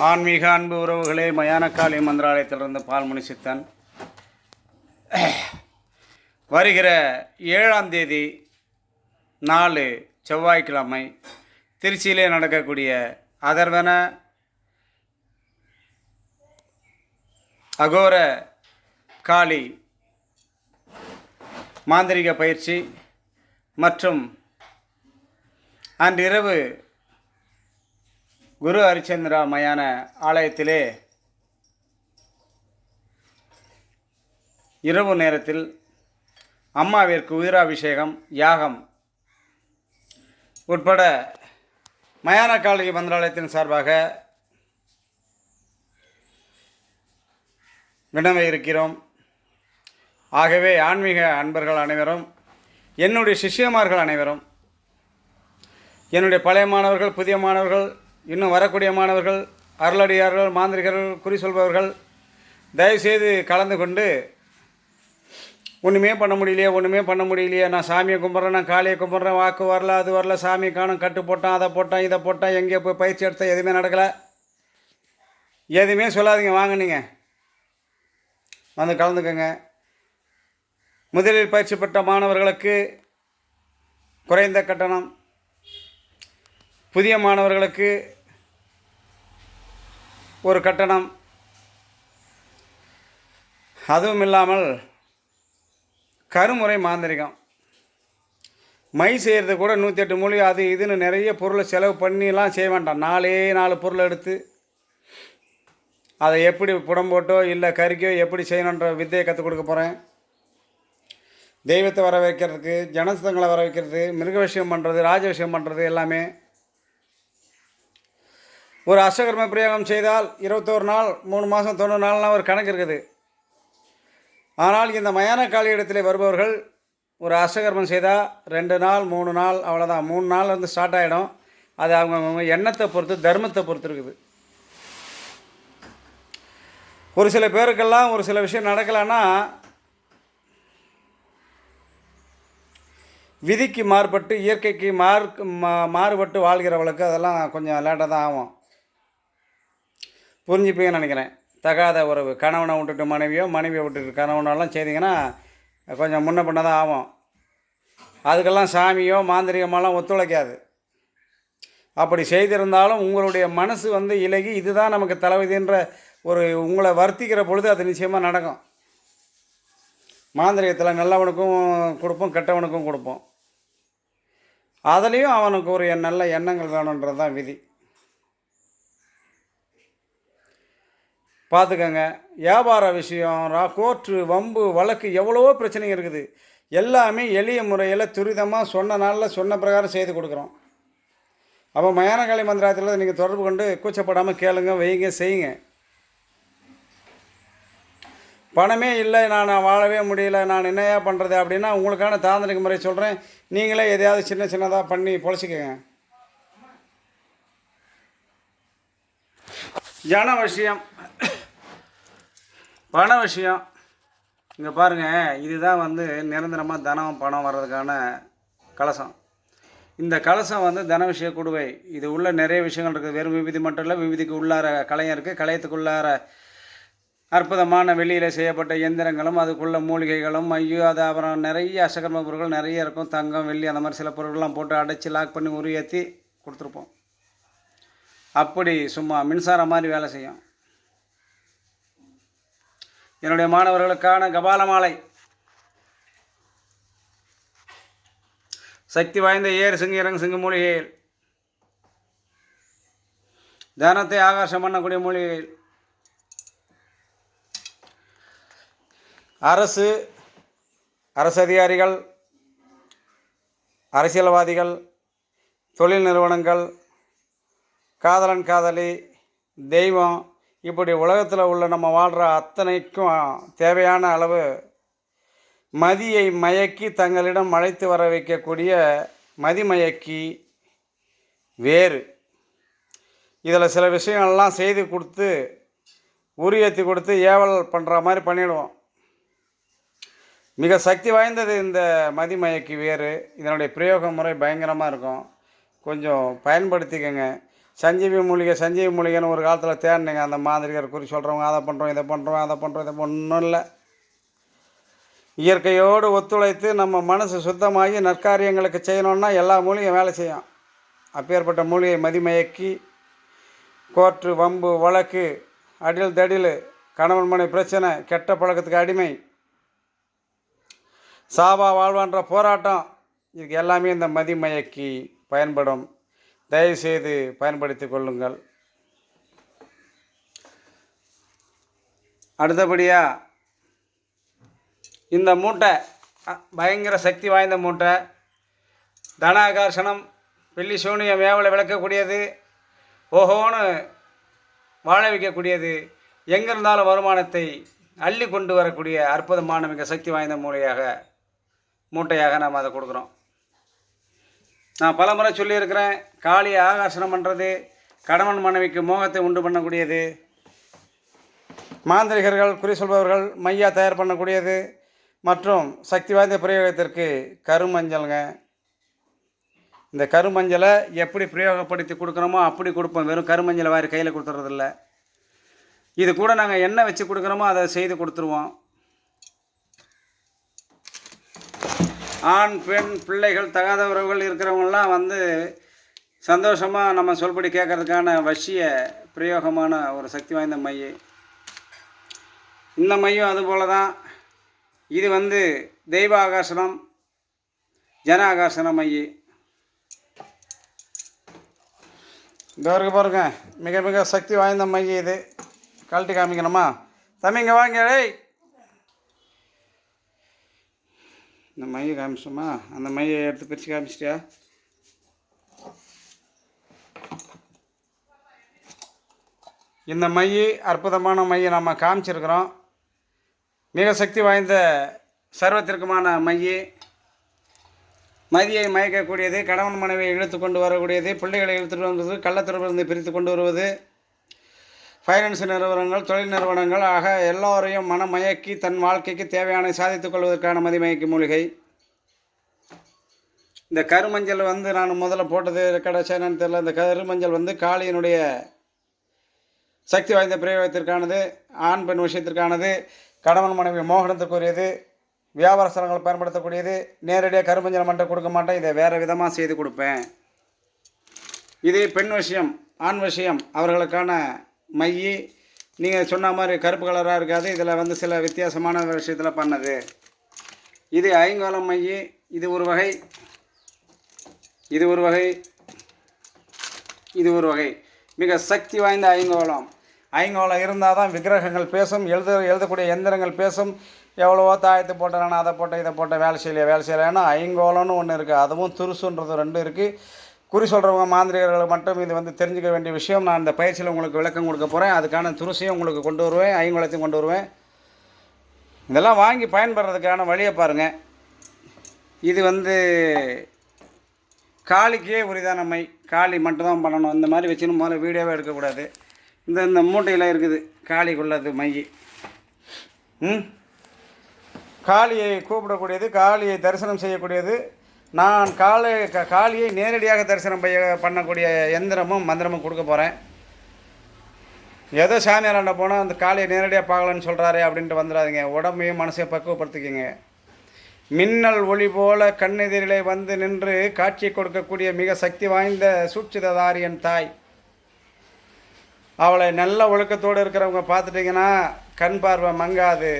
ஆன்மீக அன்பு உறவுகளே மயானக்காளி மந்திராலயத்திலிருந்து பால்மணி சித்தன். வருகிற ஏழாம் தேதி நாலு செவ்வாய்க்கிழமை திருச்சியிலே நடக்கக்கூடிய அதர்வன அகோர காளி மாந்திரிக பயிற்சி மற்றும் அன்றிரவு குரு ஹரிச்சந்திரா மயான ஆலயத்திலே இரவு நேரத்தில் அம்மாவிற்கு உயிராபிஷேகம் யாகம் உட்பட மயான காலகி மந்திராலயத்தின் சார்பாக வினவ இருக்கிறோம். ஆகவே ஆன்மீக அன்பர்கள் அனைவரும் என்னுடைய சிஷ்யமார்கள் அனைவரும் என்னுடைய பழைய மாணவர்கள் புதிய மாணவர்கள் இன்னும் வரக்கூடிய மாணவர்கள் அருளடியார்கள் மாந்திரிகர்கள் குறி சொல்பவர்கள் தயவுசெய்து கலந்து கொண்டு ஒன்றுமே பண்ண முடியலையே ஒன்றுமே பண்ண முடியலையே நான் சாமியை கும்பிட்றேன் நான் காளியை கும்பிட்றேன் வாக்கு வரல அது வரல சாமி காணும் கட்டு போட்டான் அதை போட்டான் இதை போட்டான் எங்கே போய் பயிற்சி எடுத்தால் எதுவுமே நடக்கலை. எதுவுமே சொல்லாதீங்க வாங்க நீங்கள் வந்து கலந்துக்கோங்க. முதலில் பயிற்சி பெற்ற மாணவர்களுக்கு குறைந்த கட்டணம். புதிய மாணவர்களுக்கு ஒரு கட்டணம். அதுவும் இல்லாமல் கருமுறை மாந்திரிகம். மை செய்கிறது கூட நூற்றி எட்டு மூலிகை அது இதுன்னு நிறைய பொருளை செலவு பண்ணிலாம் செய்ய வேண்டாம். நாலே நாலு பொருள் எடுத்து அதை எப்படி புடம் போட்டோ இல்லை கறிக்கோ எப்படி செய்யணுன்ற வித்தையை கற்றுக் கொடுக்க போகிறேன் தெய்வத்தை வர வைக்கிறதுக்கு ஜனசங்களை வர வைக்கிறது மிருக விஷயம் பண்ணுறது ராஜ விஷயம் பண்ணுறது எல்லாமே ஒரு அஷ்டகர்ம பிரயோகம் செய்தால் இருபத்தோரு நாள் மூணு மாதம் தொண்ணூறு நாள்லாம் ஒரு கணக்கு இருக்குது. ஆனால் இந்த மயான காலி இடத்துல வருபவர்கள் ஒரு அஷ்டகர்மம் செய்தால் ரெண்டு நாள் மூணு நாள் அவ்வளோதான் மூணு நாள் வந்து ஸ்டார்ட் ஆகிடும் அது அவங்க எண்ணத்தை பொறுத்து தர்மத்தை பொறுத்து இருக்குது. ஒரு சில பேருக்கெல்லாம் ஒரு சில விஷயம் நடக்கலைன்னா விதிக்கு மாறுபட்டு இயற்கைக்கு மாறு மா மாறுபட்டு வாழ்கிறவளுக்கு அதெல்லாம் கொஞ்சம் லேட்டாக தான் ஆகும். புரிஞ்சுப்பீங்கன்னு நினைக்கிறேன். தகாத உறவு. கணவனை விட்டுட்டு மனைவியோ மனைவியை விட்டுட்டு கணவனெல்லாம் செய்தீங்கன்னா கொஞ்சம் முன்ன பின்ன தான் ஆகும். அதுக்கெல்லாம் சாமியோ மாந்திரிகமெல்லாம் ஒத்துழைக்காது. அப்படி செய்திருந்தாலும் உங்களுடைய மனசு வந்து இலகி இதுதான் நமக்கு தலைவிதின்ற ஒரு உங்களை வர்த்திக்கிற பொழுது அது நிச்சயமாக நடக்கும். மாந்திரிகத்தில் நல்லவனுக்கும் கொடுப்போம் கெட்டவனுக்கும் கொடுப்போம். அதுலேயும் அவனுக்கு ஒரு நல்ல எண்ணங்கள் வேணுன்றது தான் விதி. பார்த்துக்கங்க. வியாபார விஷயம் ரா கோர்ட்டு வம்பு வழக்கு எவ்வளவோ பிரச்சனைங்க இருக்குது. எல்லாமே எளிய முறையில் துரிதமாக சொன்ன நாளில் சொன்ன பிரகாரம் செய்து கொடுக்குறோம். அப்போ மயானகாளி மந்திரத்தில் நீங்கள் தொடர்பு கொண்டு கூச்சப்படாமல் கேளுங்க வைங்க செய்யுங்க. பணமே இல்லை நான் வாழவே முடியல நான் என்னையா பண்ணுறது அப்படின்னா உங்களுக்கான தாந்திரிக முறை சொல்கிறேன் நீங்களே எதையாவது சின்ன சின்னதாக பண்ணி பொழைச்சிக்கோங்க. ஜன விஷயம். பண விஷயம். இங்கே பாருங்கள் இதுதான் வந்து நிரந்தரமாக தனம் பணம் வர்றதுக்கான கலசம். இந்த கலசம் வந்து தன விஷய குடுவை. இது உள்ள நிறைய விஷயங்கள் இருக்குது. வெறும் விபதி மட்டும் இல்லை விபதிக்கு உள்ளார கலையம் இருக்குது கலையத்துக்குள்ளார அற்புதமான வெளியில் செய்யப்பட்ட எந்திரங்களும் அதுக்குள்ள மூலிகைகளும் ஐயோ அது அப்புறம் நிறைய அசகர்ம பொருட்கள் நிறைய இருக்கும். தங்கம் வெள்ளி அந்த மாதிரி சில பொருட்கள்லாம் போட்டு அடைச்சி லாக் பண்ணி உருவேற்றி கொடுத்துருப்போம். அப்படி சும்மா மின்சாரம் மாதிரி வேலை செய்யும். என்னுடைய மாணவர்களுக்கான கபால மாலை சக்தி வாய்ந்த ஏர் சிங்க இறங்கு சிங்க மூலிகையில் தனத்தை ஆகாசம் பண்ணக்கூடிய மூலிகையில் அரசு அரசு அதிகாரிகள் அரசியல்வாதிகள் தொழில் நிறுவனங்கள் காதலன் காதலி தெய்வம் இப்படி உலகத்தில் உள்ள நம்ம வாழ்கிற அத்தனைக்கும் தேவையான அளவு மதியை மயக்கி தங்களிடம் அழைத்து வர வைக்கக்கூடிய மதிமயக்கி வேறு. இதில் சில விஷயங்கள்லாம் செய்து கொடுத்து உரியத்தி கொடுத்து ஏவல் பண்ணுற மாதிரி பண்ணிடுவோம். மிக சக்தி வாய்ந்தது இந்த மதிமயக்கி வேறு. இதனுடைய பிரயோக முறை பயங்கரமாக இருக்கும். கொஞ்சம் பயன்படுத்திக்கங்க. சஞ்சீவி மூலிகை சஞ்சீவி மூலிகைன்னு ஒரு காலத்தில் தேடினீங்க. அந்த மாந்திரிகர் குறி சொல்கிறவங்க அதை பண்ணுறோம் இதை பண்ணுறோம் அதை பண்ணுறோம் இதை ஒன்றும் இல்லை. இயற்கையோடு ஒத்துழைத்து நம்ம மனசு சுத்தமாகி நற்காரியங்களுக்கு செய்யணுன்னா எல்லா மூலிகையும் வேலை செய்யும். அப்பேற்பட்ட மூலிகை மதிமயக்கி கோர்ட்டு வம்பு வழக்கு அடில் தடில் கணவன் மனை பிரச்சனை கெட்ட பழக்கத்துக்கு அடிமை சாபா வாழ்வான்ற போராட்டம் இதுக்கு எல்லாமே இந்த மதிமயக்கி பயன்படும். தயவுசெய்து பயன்படுத்தி கொள்ளுங்கள். அடுத்தபடியாக இந்த மூட்டை பயங்கர சக்தி வாய்ந்த மூட்டை தனாகர்ஷணம் வெள்ளி சூனியம் மேவலை விளக்கக்கூடியது ஓஹோன்னு வாழ வைக்கக்கூடியது எங்கிருந்தாலும் வருமானத்தை அள்ளி கொண்டு வரக்கூடிய அற்புதமான மிக சக்தி வாய்ந்த மூலையாக மூட்டையாக நாம் அதை கொடுக்குறோம். நான் பலமுறை சொல்லியிருக்கிறேன் காளியை ஆகாசனம் பண்ணுறது கணவன் மனைவிக்கு மோகத்தை உண்டு பண்ணக்கூடியது மாந்திரிகர்கள் குறி சொல்பவர்கள் மையா தயார் பண்ணக்கூடியது மற்றும் சக்தி வாய்ந்த பிரயோகத்திற்கு கருமஞ்சள்ங்க. இந்த கருமஞ்சளை எப்படி பிரயோகப்படுத்தி கொடுக்குறோமோ அப்படி கொடுப்போம். வெறும் கருமஞ்சளை வாரி கையில் கொடுத்துறதில்ல. இது கூட நாங்கள் என்ன வச்சு கொடுக்குறோமோ அதை செய்து கொடுத்துருவோம். ஆண் பெண் பிள்ளைகள் தகாத உறவுகள் இருக்கிறவங்களாம் வந்து சந்தோஷமாக நம்ம சொல்படி கேட்கறதுக்கான வசிய பிரயோகமான ஒரு சக்தி வாய்ந்த மைய. இந்த மையம் அதுபோல தான் இது வந்து தெய்வ ஆகர்ஷணம் ஜன ஆகர்ஷண மைய. இந்த இருக்கு பாருங்க. மிக மிக சக்தி வாய்ந்த மைய இது. கழட்டி காமிக்கணுமா? தம்பிங்க வாங்க டேய் இந்த மையை காமிச்சோமா அந்த மையை எடுத்து பிரித்து காமிச்சிட்டியா? இந்த மை அற்புதமான மையை நம்ம காமிச்சிருக்கிறோம். மிக சக்தி வாய்ந்த சர்வத்திற்குமான மைய. மதியை மயக்கக்கூடியது கணவன் மனைவியை இழுத்து கொண்டு வரக்கூடியது பிள்ளைகளை இழுத்துட்டு வந்தது கள்ளத்தொடர்பிலிருந்து பிரித்து கொண்டு வருவது. ஃபைனான்ஸ் நிறுவனங்கள் தொழில் நிறுவனங்கள் ஆக எல்லோரையும் மனம் மயக்கி தன் வாழ்க்கைக்கு தேவையான சாதித்துக் கொள்வதற்கான மதிமயக்கு மூலிகை. இந்த கருமஞ்சள் வந்து நான் முதல்ல போட்டது கடைசி என்னன்னு தெரியல. இந்த கருமஞ்சள் வந்து காளியினுடைய சக்தி வாய்ந்த பிரயோகத்திற்கானது ஆண் பெண் விஷயத்திற்கானது கணவன் மனைவி மோகனத்துக்குரியது வியாபார ஸ்தலங்கள் பயன்படுத்தக்கூடியது நேரடியாக கருமஞ்சள் மட்டும் கொடுக்க மாட்டேன். இதை வேறு விதமாக செய்து கொடுப்பேன். இதே பெண் விஷயம் ஆண் விஷயம். அவர்களுக்கான மை நீங்கள் சொன்ன மாதிரி கருப்பு கலராக இருக்காது. இதில் வந்து சில வித்தியாசமான விஷயத்தில் பண்ணது. இது ஐங்கோலம் மை இது ஒரு வகை இது ஒரு வகை இது ஒரு வகை. மிக சக்தி வாய்ந்த ஐங்கோலம் ஐங்கோலம் இருந்தால் தான் விக்கிரகங்கள் பேசும் எழுத எழுதக்கூடிய எந்திரங்கள் பேசும். எவ்வளவோ தாயத்து போட்டேன் நான் அதை போட்டேன் இதை போட்டேன் வேலை செய்யலையே வேலை செய்யலைன்னா ஐங்கோலம்னு ஒன்று இருக்குது அதுவும் துருசுன்றது ரெண்டும் இருக்குது குறி சொல்கிறவங்க மாந்திரிகர்கள் மட்டும் இது வந்து தெரிஞ்சுக்க வேண்டிய விஷயம். நான் இந்த பயிற்சியில் உங்களுக்கு விளக்கம் கொடுக்க போகிறேன் அதுக்கான துருசையும் உங்களுக்கு கொண்டு வருவேன். ஐங்குளத்தையும் கொண்டு வருவேன். இதெல்லாம் வாங்கி பயன்படுறதுக்கான வழியை பாருங்கள் இது வந்து காளிக்கே உரிதான மை காளி மட்டும்தான் பண்ணணும். இந்த மாதிரி வச்சுன்னு முதல்ல வீடியோவே எடுக்கக்கூடாது. இந்த இந்த மூட்டையில் இருக்குது. காளிக்குள்ளது மை ம்? காளியை கூப்பிடக்கூடியது காளியை தரிசனம் செய்யக்கூடியது நான் காலை க காளியை நேரடியாக தரிசனம் செய்ய பண்ணக்கூடிய எந்திரமும் மந்திரமும் கொடுக்க போகிறேன் ஏதோ சாமியாராண்ட போனால் அந்த காளியை நேரடியாக பார்க்கலன்னு சொல்கிறாரே அப்படின்ட்டு வந்துடாதீங்க. உடம்பையும் மனசையும் பக்குவப்படுத்திக்கிங்க. மின்னல் ஒளி போல கண்ணெதிரிலே வந்து நின்று காட்சி கொடுக்கக்கூடிய மிக சக்தி வாய்ந்த சூட்சிததாரியன் தாய். அவளை நல்ல ஒழுக்கத்தோடு இருக்கிறவங்க பார்த்துட்டிங்கன்னா கண் பார்வை மங்காது.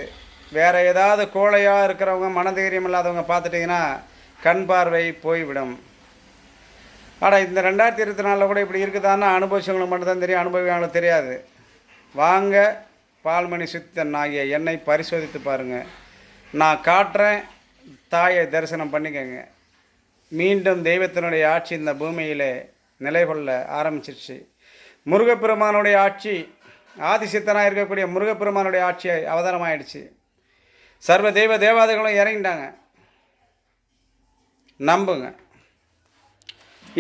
வேறு ஏதாவது கோழையாக இருக்கிறவங்க மனதைரியம் இல்லாதவங்க பார்த்துட்டிங்கன்னா கண் பார்வை போய்விடும். ஆனால் இந்த ரெண்டாயிரத்தி இருபத்தி நாலில் கூட இப்படி இருக்குதான்னா அனுபவிச்சவங்களுக்கு மட்டும்தான் தெரியும் அனுபவிங்களுக்கு தெரியாது. வாங்க பால்மணி சித்தன் ஆகிய என்னை பரிசோதித்து பாருங்கள் நான் காட்டுறேன் தாயை தரிசனம் பண்ணிக்கங்க. மீண்டும் தெய்வத்தினுடைய ஆட்சி இந்த பூமியில் நிலை கொள்ள ஆரம்பிச்சிருச்சு. முருகப்பெருமானுடைய ஆட்சி ஆதிசித்தனாக இருக்கக்கூடிய முருகப்பெருமானுடைய ஆட்சி அவதாரமாயிடுச்சு சர்வ தெய்வ தேவாதைகளும் இறங்கிட்டாங்க. நம்புங்க.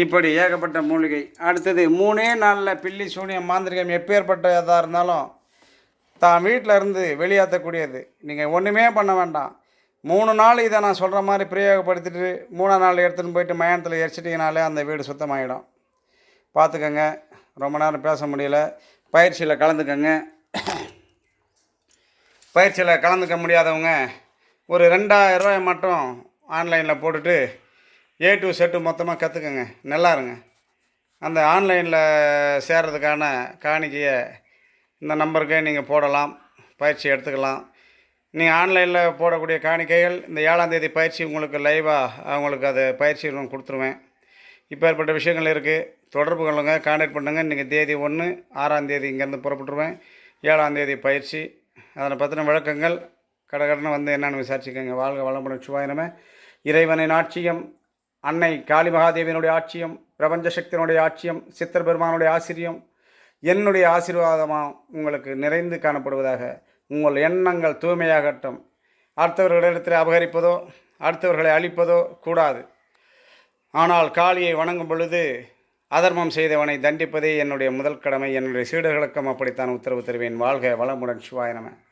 இப்படி ஏகப்பட்ட மூலிகை. அடுத்தது மூணே நாளில் பில்லி சூனியம் மாந்திரிகம் எப்பேற்பட்டதாக இருந்தாலும் தான் வீட்டில் இருந்து வெளியேற்றக்கூடியது நீங்கள் ஒன்றுமே பண்ண வேண்டாம். மூணு நாள் இதை நான் சொல்கிற மாதிரி பிரயோகப்படுத்திட்டு மூணாம் நாள் எடுத்துகிட்டு போயிட்டு மயானத்தில் எரிச்சிட்டிங்கனாலே அந்த வீடு சுத்தமாகிடும் பார்த்துக்கோங்க. ரொம்ப நேரம் பேச முடியல. பயிற்சியில் கலந்துக்கங்க. பயிற்சியில் கலந்துக்க முடியாதவங்க ஒரு ரெண்டாயிரம் ரூபாய் மட்டும் ஆன்லைனில் போட்டுட்டு ஏ டு செட்டு மொத்தமாக கற்றுக்கங்க நல்லா இருங்க. அந்த ஆன்லைனில் சேர்றதுக்கான காணிக்கையை இந்த நம்பருக்கு நீங்கள் போடலாம். பயிற்சி எடுத்துக்கலாம். நீங்கள் ஆன்லைனில் போடக்கூடிய காணிக்கைகள் இந்த ஏழாம் தேதி பயிற்சி உங்களுக்கு லைவாக உங்களுக்கு அது பயிற்சி கொடுத்துருவேன். இப்போ ஏற்பட்ட விஷயங்கள் இருக்குது தொடர்பு கொள்ளுங்க கான்டாக்ட் பண்ணுங்கள் இன்றைக்கி தேதி ஒன்று ஆறாம் தேதி இங்கேருந்து புறப்பட்டுருவேன். ஏழாம் தேதி பயிற்சி. அதனை பற்றின விளக்கங்கள் கடகடனை வந்து என்னென்னு விசாரிச்சுக்கோங்க. வாழ்க வளமுடன் சுவாயினமே இறைவனின் ஆட்சியம் அன்னை காளி மகாதேவியினுடைய ஆட்சியம் பிரபஞ்ச சக்தியினுடைய ஆட்சியம் சித்தர் பெருமானுடைய ஆசிரியம் என்னுடைய ஆசீர்வாதமாக உங்களுக்கு நிறைந்து காணப்படுவதாக உங்கள் எண்ணங்கள் தூய்மையாகட்டும். அடுத்தவர்களிடத்தில் அபகரிப்பதோ அடுத்தவர்களை அழிப்பதோ கூடாது. ஆனால் காளியை வணங்கும் பொழுது அதர்மம் செய்தவனை தண்டிப்பதே என்னுடைய முதல் கடமை. என்னுடைய சீடர்களுக்கும் அப்படித்தான் உத்தரவு தருவேன். வாழ்க வளமுடன் சிவாய நம.